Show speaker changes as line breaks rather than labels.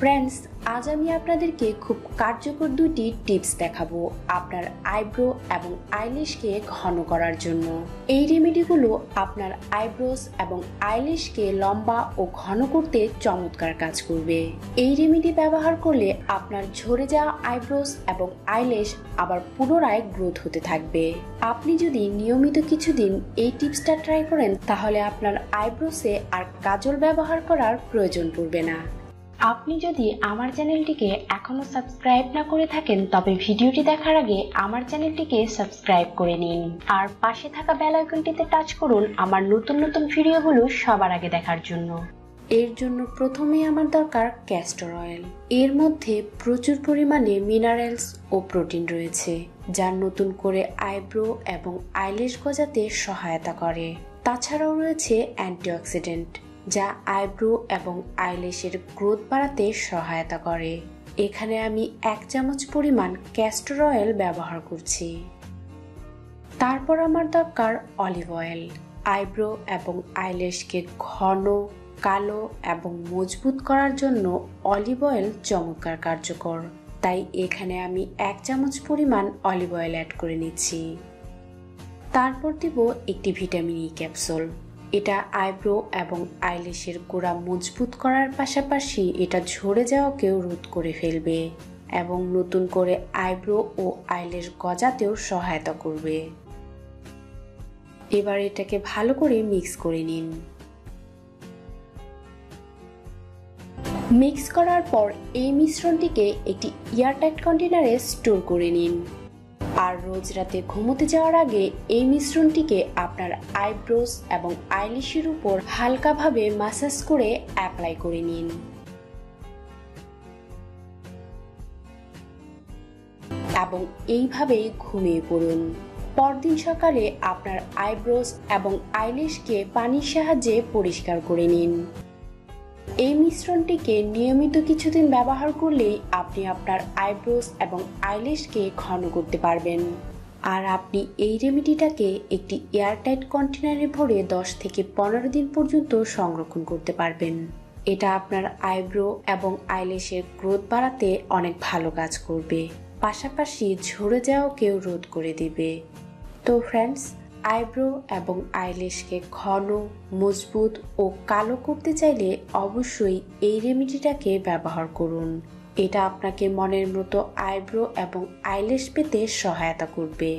Friends আজ আমি আপনাদেরকে খুব কার্যকর দুটি টিপস দেখাবো আপনার আইব্রো এবং আইলিশকে ঘন করার জন্য। এই রেমেডিগুলো আপনার আইব্রোস এবং আইলিশকে লম্বা ও ঘন করতে চমৎকার কাজ করবে। এই রেমেডি ব্যবহার করলে আপনার ঝরে যাওয়া আইব্রোস এবং আইলিশ আবার পুনরায় গ্রোথ হতে থাকবে। আপনি যদি নিয়মিত কিছুদিন এই টিপসটা ট্রাই করেন, তাহলে আপনার আইব্রোসে আর কাজল ব্যবহার করার প্রয়োজন পড়বে না। আপনি যদি আমার চ্যানেলটিকে এখনও সাবস্ক্রাইব না করে থাকেন, তবে ভিডিওটি দেখার আগে আমার চ্যানেলটিকে সাবস্ক্রাইব করে নিন। আর পাশে থাকা বেল আইকনটিতে টাচ করুন আমার নতুন নতুন ভিডিওগুলো সবার আগে দেখার জন্য। এর জন্য প্রথমেই আমার দরকার ক্যাস্টর অয়েল এর মধ্যে প্রচুর পরিমাণে মিনারেলস ও প্রোটিন রয়েছে, যা নতুন করে আইব্রো এবং আইলেশ গজাতে সহায়তা করে। তাছাড়াও রয়েছে অ্যান্টিঅক্সিডেন্ট যা আইব্রো এবং আইলেশের গ্রোথ বাড়াতে সহায়তা করে। এখানে আমি এক চামচ পরিমাণ ক্যাস্টর অয়েল ব্যবহার করছি। তারপর আমার দরকার অলিভ অয়েল আইব্রো এবং আইলেশকে ঘন, কালো এবং মজবুত করার জন্য অলিভ অয়েল চমৎকার কার্যকর। তাই এখানে আমি এক চামচ পরিমাণ অলিভ অয়েল অ্যাড করে নিচ্ছি। তারপর দিব একটি ভিটামিন ই ক্যাপসুল এটা আইব্রো এবং আইলিশের গোড়া মজবুত করার পাশাপাশি এটা ঝরে যাওয়াকেও রোধ করে ফেলবে এবং নতুন করে আইব্রো ও আইলেশ গজাতেও সহায়তা করবে। এবার এটাকে ভালো করে মিক্স করে নিন। মিক্স করার পর এই মিশ্রণটিকে একটি এয়ারটাইট কন্টেনারে স্টোর করে নিন। আর রোজ রাতে ঘুমোতে যাওয়ার আগে এই মিশ্রণটিকে আপনার আইব্রোস এবং আইলিশের উপর হালকাভাবে মাসাজ করে অ্যাপ্লাই করে নিন। এবং এইভাবেই ঘুমিয়ে পড়ুন। পরদিন সকালে আপনার আইব্রোস এবং আইলিশকে পানির সাহায্যে পরিষ্কার করে নিন। এই মিশ্রণটিকে নিয়মিত কিছুদিন ব্যবহার করলেই আপনি আপনার আইব্রোস এবং আইলিশকে ঘন করতে পারবেন। আর আপনি এই রেমেডিটাকে একটি এয়ারটাইট কন্টেনারে ভরে দশ থেকে পনেরো দিন পর্যন্ত সংরক্ষণ করতে পারবেন। এটা আপনার আইব্রো এবং আইলিশের গ্রোথ বাড়াতে অনেক ভালো কাজ করবে। পাশাপাশি ঝরে যাওয়াকেও রোধ করে দিবে। তো ফ্রেন্ডস আইব্রো এবং আইলেশকে ঘন, মজবুত ও কালো করতে চাইলে অবশ্যই এই রেমিডিটাকে ব্যবহার করুন। এটা আপনাকে মনের মতো আইব্রো এবং আইলেশ পেতে সহায়তা করবে।